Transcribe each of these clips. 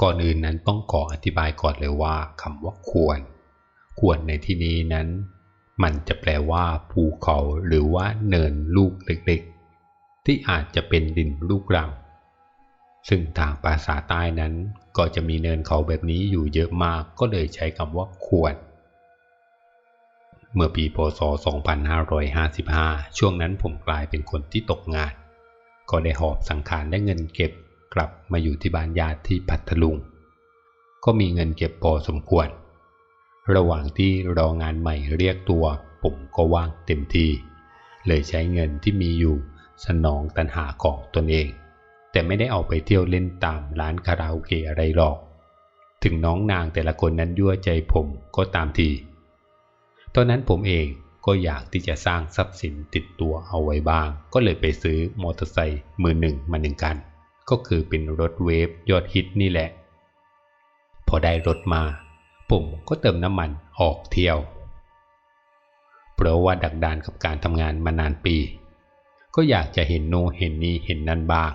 ก่อนอื่นนั้นต้องขออธิบายก่อนเลยว่าคำว่าควร ควรในที่นี้นั้น มันจะแปลว่าภูเขาหรือว่าเนินลูกเล็กๆ ที่อาจจะเป็นดินลูกรัง ซึ่งทางภาษาใต้นั้นก็จะมีเนินเขาแบบนี้อยู่เยอะมากก็เลยใช้คำว่าควร เมื่อปีพศ 2555 ช่วงนั้นผมกลายเป็นคนที่ตกงาน ก็ได้หอบสังขารและเงินเก็บ กลับมาอยู่ที่บ้านญาติที่พัทลุง ก็มีเงินเก็บพอสมควร ระหว่างที่รองานใหม่เรียกตัว ผมก็ว่างเต็มทีเลยใช้เงินที่มีอยู่สนองตันหาของตนเอง แต่ไม่ได้เอาไปเที่ยวเล่นตามร้านคาราโอเกะอะไรหรอก ถึงน้องนางแต่ละคนนั้นยั่วใจผมก็ตามที ตอนนั้นผมเองก็อยากที่จะสร้างทรัพย์สินติดตัวเอาไว้บ้าง ก็เลยไปซื้อมอเตอร์ไซค์มือหนึ่งมาหนึ่งคัน ก็คือเป็นรถเวฟยอดฮิตนี่แหละ พอได้รถมาผมก็เติมน้ำมันออกเที่ยว เพราะว่าดักดานกับการทำงานมานานปี ก็อยากจะเห็นโนเห็นนี่เห็นนั่นบ้าง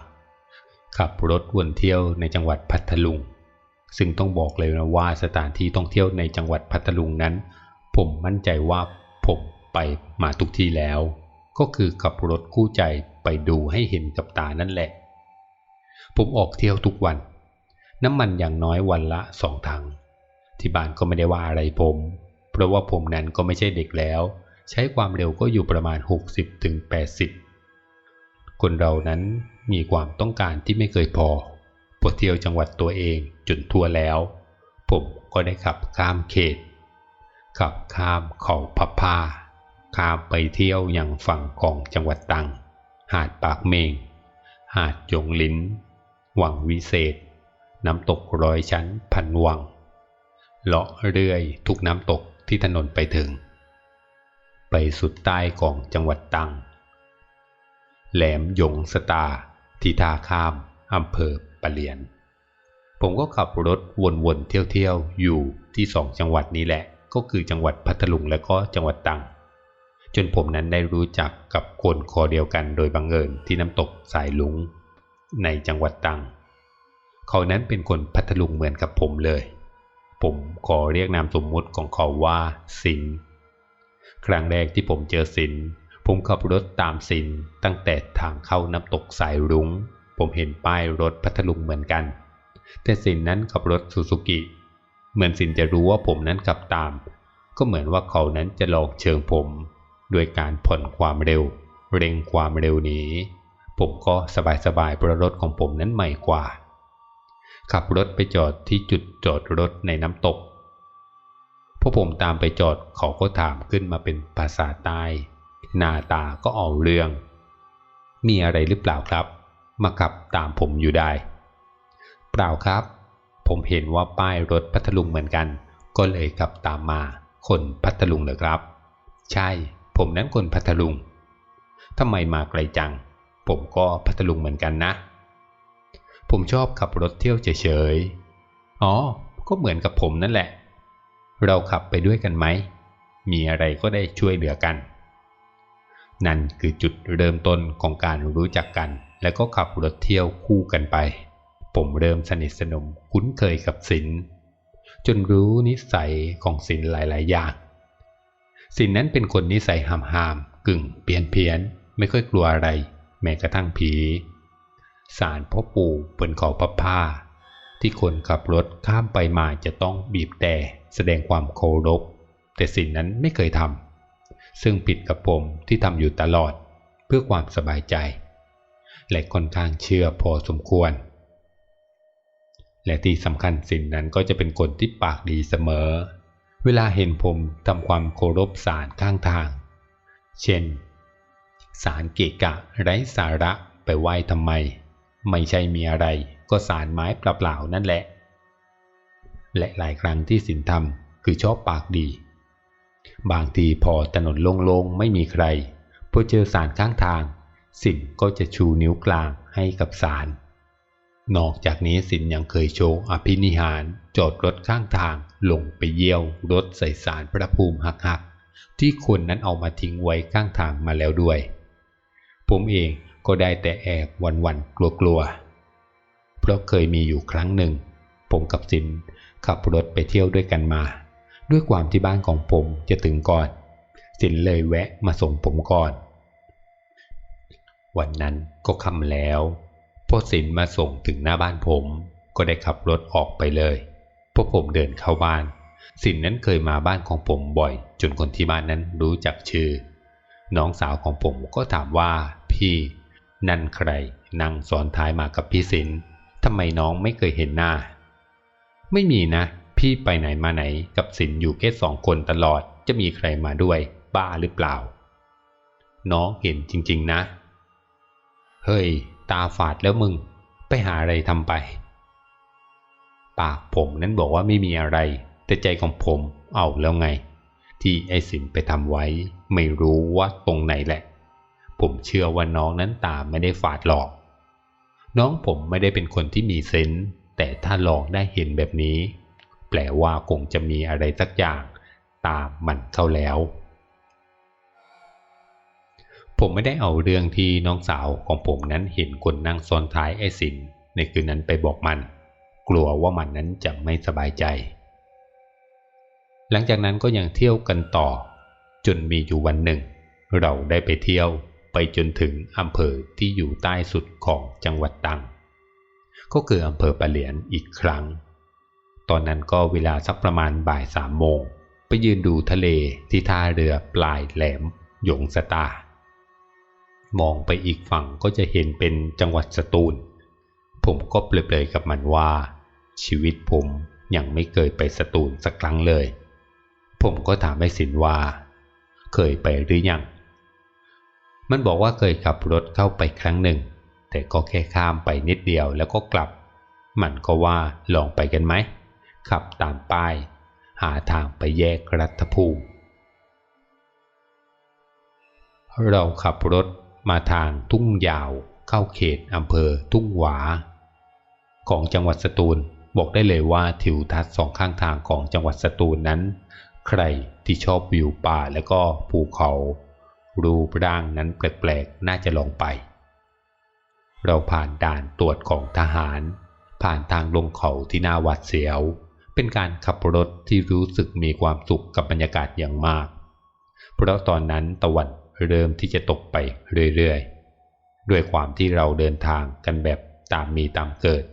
ขับรถวนเที่ยวในจังหวัดพัทลุง ซึ่งต้องบอกเลยนะว่าสถานที่ท่องเที่ยวในจังหวัดพัทลุงนั้น ผมมั่นใจว่าผมไปมาทุกที่แล้ว ก็คือขับรถคู่ใจไปดูให้เห็นกับตานั่นแหละ ผมออกเที่ยวทุกวัน น้ำมันอย่างน้อยวันละสองถัง ที่บ้านก็ไม่ได้ว่าอะไรผม เพราะว่าผมนั้นก็ไม่ใช่เด็กแล้ว ใช้ความเร็วก็อยู่ประมาณ 60-80ถึงคนเรานั้นมีความต้องการที่ไม่เคยพอพอเที่ยวจังหวัดตัวเองจนทั่วแล้ว ผมก็ได้ขับข้ามเขต ขับข้ามเขาพับผ้าข้ามไปเที่ยวอย่างฝั่งของจังหวัดตัง หาดปากเมง หาดจงลิ้น วังวิเศษ น้ำตกร้อยชั้นพันวัง เลาะเรื่อยทุกน้ำตกที่ถนนไปถึง ไปสุดใต้ของจังหวัดตัง แหลมยงสตา ที่ท่าข้ามอำเภอปะเลียน ผมก็ขับรถวนๆเที่ยวๆ อยู่ที่สองจังหวัดนี้แหละ ก็คือจังหวัดพัทลุงและก็จังหวัดตังจนผมนั้นได้รู้จักกับคนคอเดียวกันโดยบังเอิญที่น้ำตกสายลุง ในจังหวัดตัง เขานั้นเป็นคนพัทลุงเหมือนกับผมเลย ผมขอเรียกนามสมมุติของเขาว่าสิน ครั้งแรกที่ผมเจอสิน ผมขับรถตามสินตั้งแต่ทางเข้าน้ำตกสายรุง้ง ผมเห็นป้ายรถพัทลุงเหมือนกัน แต่สินนั้นขับรถซูซูกิ เหมือนสินจะรู้ว่าผมนั้นขับตาม ก็เหมือนว่าเขานั้นจะหลอกเชิงผม ด้วยการผ่อนความเร็ว เร่งความเร็วนี้ ผมก็สบายๆเพราะรถของผมนั้นใหม่กว่า ขับรถไปจอดที่จุดจอดรถในน้ำตกพอผมตามไปจอดเขาก็ถามขึ้นมาเป็นภาษาใต้หน้าตาก็เอาเรื่อง มีอะไรหรือเปล่าครับ มาขับตามผมอยู่ได้ เปล่าครับ ผมเห็นว่าป้ายรถพัทลุงเหมือนกัน ก็เลยขับตามมาคนพัทลุงเหรอครับ ใช่ ผมนั้นคนพัทลุงทำไมมาไกลจัง ผมก็พัทลุงเหมือนกันนะ ผมชอบขับรถเที่ยวเฉยๆ อ๋อ ก็เหมือนกับผมนั่นแหละ เราขับไปด้วยกันไหม มีอะไรก็ได้ช่วยเหลือกัน นั่นคือจุดเริ่มต้นของการรู้จักกัน แล้วก็ขับรถเที่ยวคู่กันไป ผมเริ่มสนิทสนมคุ้นเคยกับสินจนรู้นิสัยของสินหลาย ๆ อย่าง สินนั้นเป็นคนนิสัยหามๆกึ่งเพี้ยนเพียน ไม่ค่อยกลัวอะไร แม้กระทั่งผี สารพ่อปู่บนเขาพับผ้าที่คนขับรถข้ามไปมาจะต้องบีบแต่แสดงความเคารพแต่สิ่งนั้นไม่เคยทำซึ่งผิดกับผมที่ทำอยู่ตลอดเพื่อความสบายใจ และค่อนข้างเชื่อพอสมควร และที่สำคัญสิ่งนั้นก็จะเป็นคนที่ปากดีเสมอ เวลาเห็นผมทำความเคารพสารข้างทาง เช่น สารเกะกะไร้สาระไปไหว้ทำไม ไม่ใช่มีอะไรก็สารไม้เปล่าๆนั่นแหละ และหลายครั้งที่สินทำคือชอบปากดี บางทีพอถนนโล่งๆไม่มีใครพอเจอสารข้างทาง สินก็จะชูนิ้วกลางให้กับสาร นอกจากนี้สินยังเคยโชว์อภินิหารจอดรถข้างทางลงไปเยี่ยวรถใส่สารพระภูมิหักๆที่คนนั้นเอามาทิ้งไว้ข้างทางมาแล้วด้วย ผมเองก็ได้แต่แอบวันวันกลัวๆ เพราะเคยมีอยู่ครั้งหนึ่งผผมกับสินขับรถไปเที่ยวด้วยกันมา ด้วยความที่บ้านของผมจะถึงก่อน สินเลยแวะมาส่งผมก่อน วันนั้นก็ค่ำแล้วพอสินมาส่งถึงหน้าบ้านผมก็ได้ขับรถออกไปเลยพอผมเดินเข้าบ้าน สินนั้นเคยมาบ้านของผมบ่อย จนคนที่บ้านนั้นรู้จักชื่อ น้องสาวของผมก็ถามว่า พี่ นั่นใครนั่งซ้อนท้ายมากับพี่สินทำไมน้องไม่เคยเห็นหน้า ไม่มีนะ พี่ไปไหนมาไหนกับสินอยู่แค่สองคนตลอด จะมีใครมาด้วย บ้าหรือเปล่า น้องเห็นจริง ๆ นะ เฮ้ย ตาฝาดแล้วมึง ไปหาอะไรทำไป ปากผมนั้นบอกว่าไม่มีอะไร แต่ใจของผมเอาแล้วไง ที่ไอ้สินไปทำไว้ ไม่รู้ว่าตรงไหนแหละ ผมเชื่อว่าน้องนั้นตาไม่ได้ฝาดหรอก น้องผมไม่ได้เป็นคนที่มีเซนส์แต่ถ้าลองได้เห็นแบบนี้ แปลว่าคงจะมีอะไรสักอย่าง ตามมันเข้าแล้ว ผมไม่ได้เอาเรื่องที่น้องสาวของผมนั้นเห็นคนนั่งซ้อนท้ายไอ้สินในคืนนั้นไปบอกมัน กลัวว่ามันนั้นจะไม่สบายใจ หลังจากนั้นก็ยังเที่ยวกันต่อ จนมีอยู่วันหนึ่ง เราได้ไปเที่ยว ไปจนถึงอำเภอที่อยู่ใต้สุดของจังหวัดตัง ก็คืออำเภอปะเหลียนอีกครั้ง ตอนนั้นก็เวลาสักประมาณบ่ายสามโมง ไปยืนดูทะเลที่ท่าเรือปลายแหลมหยงสตามองไปอีกฝั่งก็จะเห็นเป็นจังหวัดสตูล ผมก็เปลยๆกับมันว่า ชีวิตผมยังไม่เคยไปสตูลสักครั้งเลย ผมก็ถามไอ้สินว่า เคยไปหรือยัง มันบอกว่าเคยขับรถเข้าไปครั้งหนึ่ง แต่ก็แค่ข้ามไปนิดเดียวแล้วก็กลับ มันก็ว่าลองไปกันไหม ขับตามป้าย หาทางไปแยกรัฐภูมิ เราขับรถมาทางทุ่งยาว เข้าเขตอำเภอทุ่งหวา ของจังหวัดสตูลบอกได้เลยว่าทิวทัศน์สองข้างทางของจังหวัดสตูลนั้น ใครที่ชอบวิวป่าแล้วก็ภูเขา รูปร่างนั้นแปลกๆ น่าจะลองไป เราผ่านด่านตรวจของทหาร ผ่านทางลงเขาที่น่าหวาดเสียว เป็นการขับรถที่รู้สึกมีความสุขกับบรรยากาศอย่างมาก เพราะตอนนั้นตะวันเริ่มที่จะตกไปเรื่อยๆ ด้วยความที่เราเดินทางกันแบบตามมีตามเกิด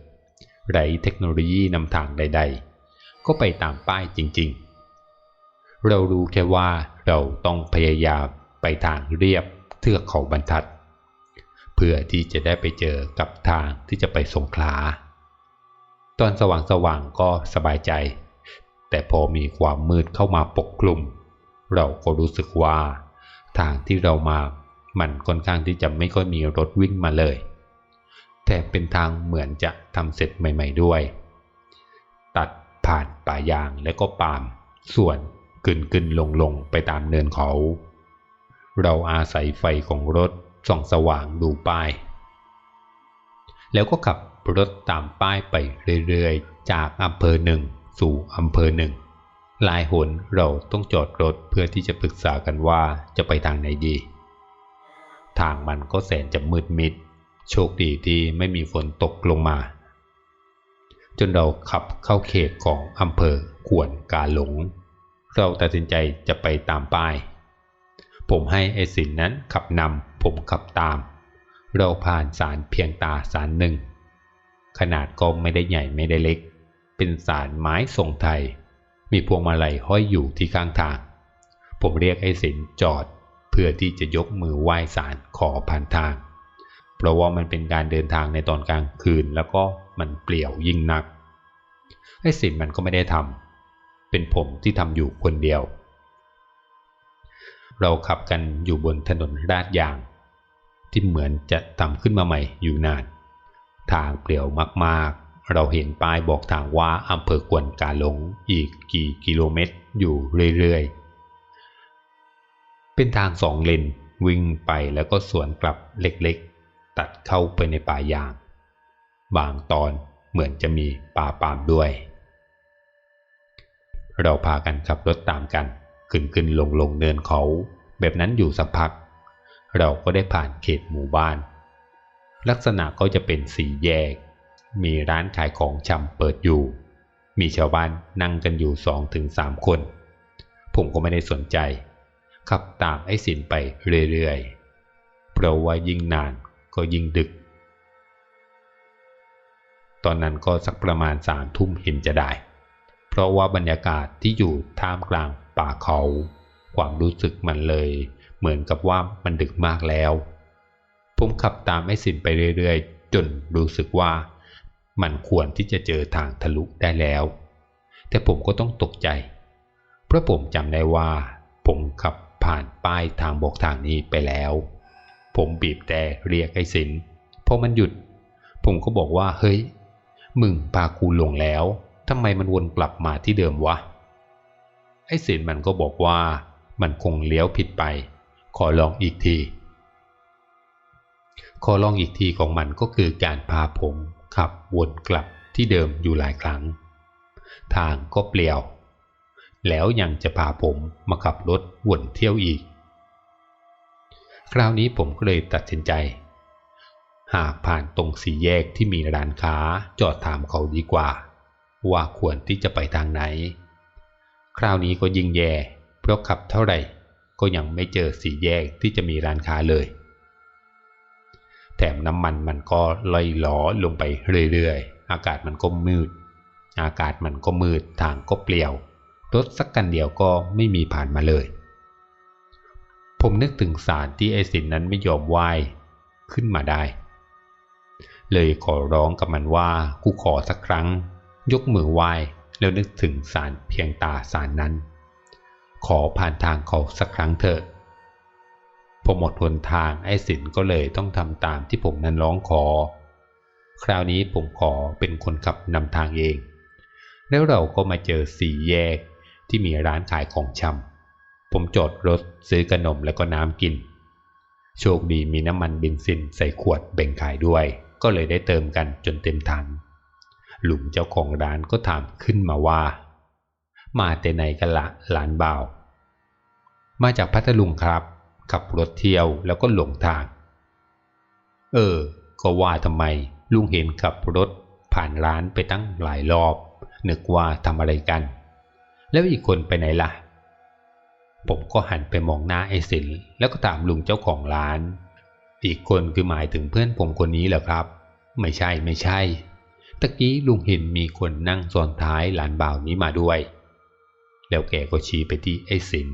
ไรเทคโนโลยีนำทางใด ๆ ก็ไปตามป้ายจริงๆ เรารู้แค่ว่าเราต้องพยายาม ไปทางเรียบเทือกเขาบรรทัด เพื่อที่จะได้ไปเจอกับทางที่จะไปสงขลา ตอนสว่างสว่างก็สบายใจ แต่พอมีความมืดเข้ามาปกคลุม เราก็รู้สึกว่า ทางที่เรามามันค่อนข้างที่จะไม่ค่อยมีรถวิ่งมาเลยแต่เป็นทางเหมือนจะทำเสร็จใหม่ ๆด้วย ตัดผ่านป่ายางและก็ปาล์มส่วนกึนกึนลงลงไปตามเนินเขา เราอาศัยไฟของรถส่องสว่างดูป้าย แล้วก็ขับรถตามป้ายไปเรื่อยๆ จากอำเภอหนึ่งสู่อำเภอหนึ่งลายหนเราต้องจอดรถเพื่อที่จะปรึกษากันว่าจะไปทางไหนดี ทางมันก็แสนจะมืดมิด โชคดีที่ไม่มีฝนตกลงมา จนเราขับเข้าเขตของอำเภอขวนกาหลง เราตัดสินใจจะไปตามป้าย ผมให้ไอสินนั้นขับนำผมขับตาม เราผ่านสารเพียงตาสารหนึ่ง ขนาดก็ไม่ได้ใหญ่ไม่ได้เล็ก เป็นสารไม้ทรงไทย มีพวงมาลัยห้อยอยู่ที่ข้างทาง ผมเรียกไอ้สินจอดเพื่อที่จะยกมือไหว้สารขอผ่านทาง เพราะว่ามันเป็นการเดินทางในตอนกลางคืนแล้วก็มันเปลี่ยวยิ่งนักไอ้สินมันก็ไม่ได้ทำเป็นผมที่ทำอยู่คนเดียว เราขับกันอยู่บนถนนราดยาง ที่เหมือนจะทำขึ้นมาใหม่อยู่นาน ทางเปลี่ยวมากๆ เราเห็นป้ายบอกทางว่าอำเภอกวนกาหลงอีกกี่กิโลเมตรอยู่เรื่อยๆ เป็นทางสองเลนวิ่งไปแล้วก็สวนกลับเล็กๆ ตัดเข้าไปในป่ายาง บางตอนเหมือนจะมีป่าปามด้วย เราพากันขับรถตามกัน ขึ้นขึ้นลงลงเนินเขา แบบนั้นอยู่สักพัก เราก็ได้ผ่านเขตหมู่บ้าน ลักษณะก็จะเป็นสีแยก มีร้านขายของชำเปิดอยู่ มีชาวบ้านนั่งกันอยู่สองถึงสามคน ผมก็ไม่ได้สนใจ ขับตามไอ้สินไปเรื่อยๆเพราะว่ายิ่งนานก็ยิ่งดึก ตอนนั้นก็สักประมาณสามทุ่มเห็นจะได้ เพราะว่าบรรยากาศที่อยู่ท่ามกลาง ป่าเขา ความรู้สึกมันเลย เหมือนกับว่ามันดึกมากแล้ว ผมขับตามไอ้สินไปเรื่อยๆ จนรู้สึกว่า มันควรที่จะเจอทางทะลุได้แล้ว แต่ผมก็ต้องตกใจ เพราะผมจำได้ว่า ผมขับผ่านป้ายทางบอกทางนี้ไปแล้ว ผมบีบแต่เรียกไอ้สินพอมันหยุด ผมก็บอกว่าเฮ้ย มึงพากูลงแล้วทำไมมันวนกลับมาที่เดิมวะ อ้สินมันก็บอกว่ามันคงเลี้ยวผิดไป ขอลองอีกที ขอลองอีกทีของมันก็คือการพาผมขับวนกลับที่เดิมอยู่หลายครั้ง ทางก็เปลี่ยว แล้วยังจะพาผมมาขับรถวนเที่ยวอีก คราวนี้ผมก็เลยตัดสินใจ หากผ่านตรงสี่แยกที่มีร้านค้าจอดถามเขาดีกว่า ว่าควรที่จะไปทางไหน คราวนี้ก็ยิ่งแย่ เพราะขับเท่าไหร่ก็ยังไม่เจอสี่แยกที่จะมีร้านค้าเลย แถมน้ำมันมันก็ลอยหลอลงไปเรื่อยๆ อากาศมันก็มืด อากาศมันก็มืด ทางก็เปลี่ยว รถสักกันเดียวก็ไม่มีผ่านมาเลย ผมนึกถึงสารที่ไอสินนั้นไม่ยอมไหว้ขึ้นมาได้ เลยขอร้องกับมันว่ากูขอสักครั้ง ยกมือไหว้ แล้วนึกถึงสารเพียงตาสารนั้น ขอผ่านทางเขาสักครั้งเถอะพอหมดหนทางไอ้สินก็เลยต้องทำตามที่ผมนั้นร้องขอ คราวนี้ผมขอเป็นคนขับนำทางเอง แล้วเราก็มาเจอสี่แยกที่มีร้านขายของชำผมจอดรถซื้อขนมแล้วก็น้ำกิน โชคดีมีน้ำมันเบนซินใส่ขวดแบ่งขายด้วย ก็เลยได้เติมกันจนเต็มถัง ลุมเจ้าของร้านก็ถามขึ้นมาว่า มาแต่ไหนกันละหลานบ่าว มาจากพัทลุงครับ ขับรถเที่ยวแล้วก็หลงทาง เออ ก็ว่าทำไมลุงเห็นขับรถผ่านร้านไปตั้งหลายรอบ นึกว่าทำอะไรกัน แล้วอีกคนไปไหนล่ะ ผมก็หันไปมองหน้าไอ้สินแล้วก็ถามลุงเจ้าของร้าน อีกคนคือหมายถึงเพื่อนผมคนนี้เหรอครับ ไม่ใช่ไม่ใช่ ตะกี้ลุงเห็นมีคนนั่งซ้อนท้ายหลานบ่าวนี้มาด้วย แล้วแกก็ชี้ไปที่ไอ้สิน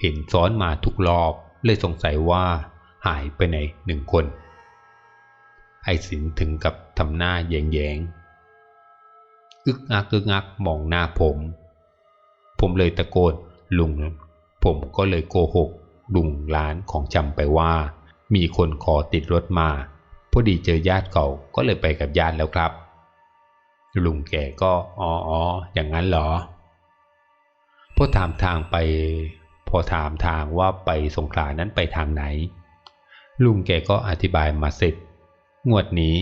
เห็นซ้อนมาทุกรอบเลยสงสัยว่าหายไปไหนหนึ่งคน ไอ้สินถึงกับทำหน้าแยงๆอึกอักอึกอักมองหน้าผม ผมเลยตะโกนลุง ผมก็เลยโกหกลุงร้านของจำไปว่า มีคนขอติดรถมาพอดีเจอญาติเก่าก็เลยไปกับญาติแล้วครับ ลุงแกก็อ๋ออ๋ออย่างนั้นเหรอพอถามทางไป พอถามทางว่าไปสงขลานั้นไปทางไหน ลุงแกก็อธิบายมาเสร็จ งวดนี้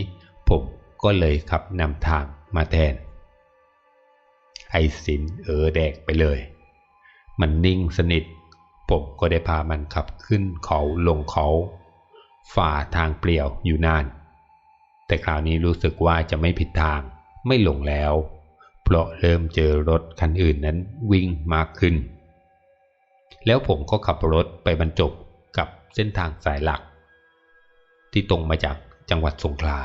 ผมก็เลยขับนำทางมาแทน ไอ้สินเออแดกไปเลย มันนิ่งสนิท ผมก็ได้พามันขับขึ้นเขาลงเขา ฝ่าทางเปลี่ยวอยู่นาน แต่คราวนี้รู้สึกว่าจะไม่ผิดทาง ไม่หลงแล้ว เพราะเริ่มเจอรถคันอื่นนั้นวิ่งมากขึ้น แล้วผมก็ขับรถไปบรรจบกับเส้นทางสายหลัก ที่ตรงมาจากจังหวัดสงขลา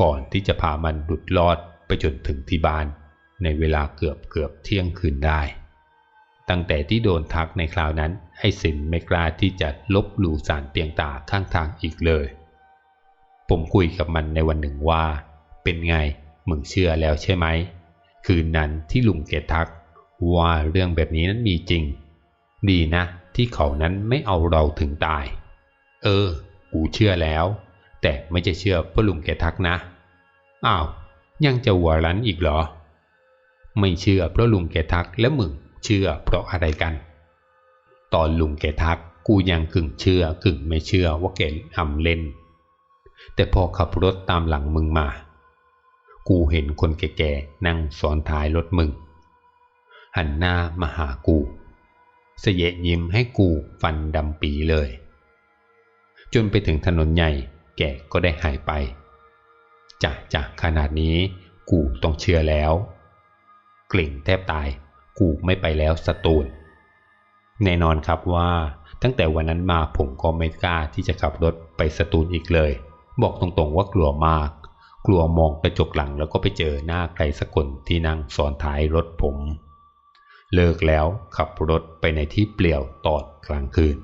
ก่อนที่จะพามันหลุดลอดไปจนถึงที่บ้านในเวลาเกือบเกือบเที่ยงคืนได้ ตั้งแต่ที่โดนทักในคราวนั้นให้สินไม่กล้าที่จะลบหลู่สารเตียงตาข้างทางอีกเลย ผมคุยกับมันในวันหนึ่งว่า เป็นไง มึงเชื่อแล้วใช่ไหม คืนนั้นที่ลุงเกทัก ว่าเรื่องแบบนี้นั้นมีจริง ดีนะ ที่เขานั้นไม่เอาเราถึงตาย เออ กูเชื่อแล้ว แต่ไม่จะเชื่อเพราะลุงแกทักนะ อ้าว ยังจะหัวรั้นอีกเหรอ ไม่เชื่อเพราะลุงแกทักแล้วมึงเชื่อเพราะอะไรกัน ตอนลุงแกทักกูยังกึ่งเชื่อกึ่งไม่เชื่อว่าแกทำเล่น แต่พอขับรถตามหลังมึงมา กูเห็นคนแก่ๆนั่งซ้อนท้ายรถมึง หันหน้ามาหากูเสยยิ้มให้กูฟันดำปีเลย จนไปถึงถนนใหญ่แกก็ได้หายไปจากจาขนาดนี้ กูต้องเชื่อแล้ว กลิ่งแทบตาย กูไม่ไปแล้วสตูลแน่นอนครับว่าตั้งแต่วันนั้นมาผมก็ไม่กล้าที่จะขับรถไปสตูลอีกเลย บอกตรงๆว่ากลัวมาก กลัวมองกระจกหลังแล้วก็ไปเจอหน้าใครสักคนที่นั่งซ้อนท้ายรถผม เลิกแล้วขับรถไปในที่เปลี่ยวตอนกลางคืน